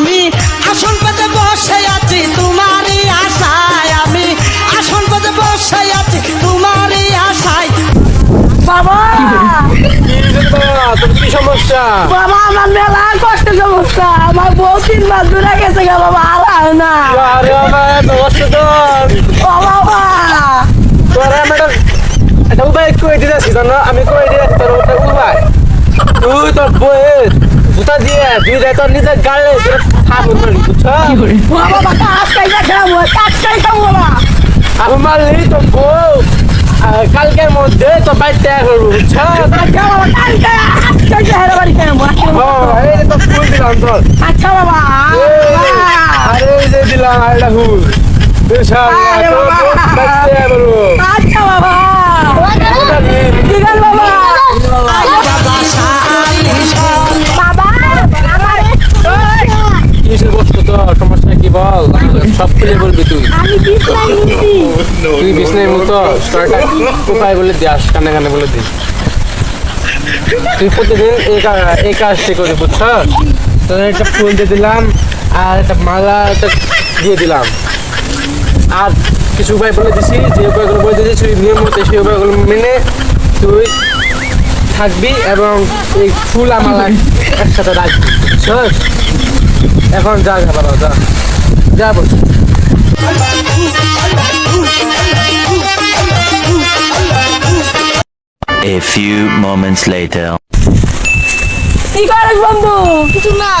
আমি। আসন পেতে বসে আছি তোমারই আশায় আমি। আসন পেতে বসে আছি তোমারই আশায়। বাবা! কি সমস্যা? বাবা আমার মেলা কষ্ট সমস্যা। আমার বউ তিন মাস দূরে গেছে গা বাবা আর হয় না। আরে নমস্তে ও বাবা! তোর একটা উপায় কই দিতেছি জানো? আমি কই দিয়ে তোর উপায়? তুই তোর বইয়ের জুতা দিয়ে তুই দেয় তোর নিজের গাড়ি তোর থাপুর মারি বুঝছ? বাবা কাজ খাইতে খাব কাজ খাইতে বাবা। আমি মারলি তোর বউ। কালকের মধ্যে তোর বাইর ত্যাগ করব বুঝছ? আচ্ছা বাবা কাজ খাই আজকে হেরে বাড়ি সব খুলে বলবি তুই। তুই বিষ্ণের মতো স্টোরিটা কোথায় বলে দিস কানে কানে বলে দিস তুই প্রতিদিন এই কাজটি করি বুঝছ? তোর একটা ফুল দিয়ে দিলাম আর একটা মালা একটা দিয়ে দিলাম। আর কিছু উপায় বলে দিছি যে উপায়গুলো বলে দিয়েছি তুই নিয়ম মতো সেই উপায়গুলো মেনে তুই থাকবি এবং এই ফুল আমালা একসাথে রাখবি এখন যা খাবার যা। যা বলছি। A few moments later. কি করিস বন্ধু? কিছু না।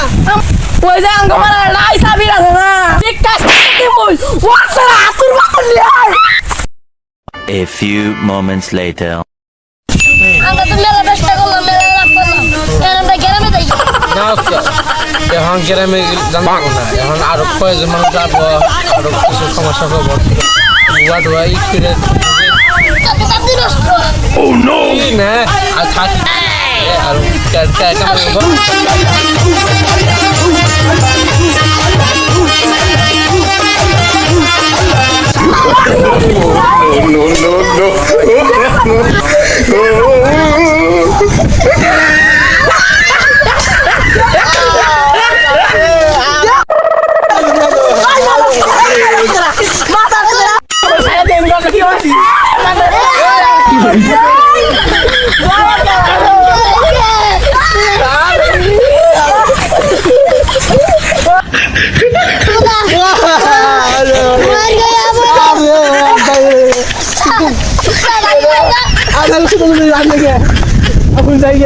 ওই যে আঙ্গ মারা নাই সাবি আছে না। ঠিক কাজ করতে বল? ওয়াসরা আতুর বাকুল লিয়ার A few moments later. আমরা তো মেলা চেষ্টা করলাম মেলা লাভ করলাম। আমরা গ্রামে যাই। না এখন গ্রামে জানব না। এখন আরও কয়েকজন মানুষ যাব আরও কিছু সমস্যা করব বুয়া টুয়া করে তাতে তাতে নষ্ট ই না আর থাক এ, আর কা- কা- কেমন এখন যাই।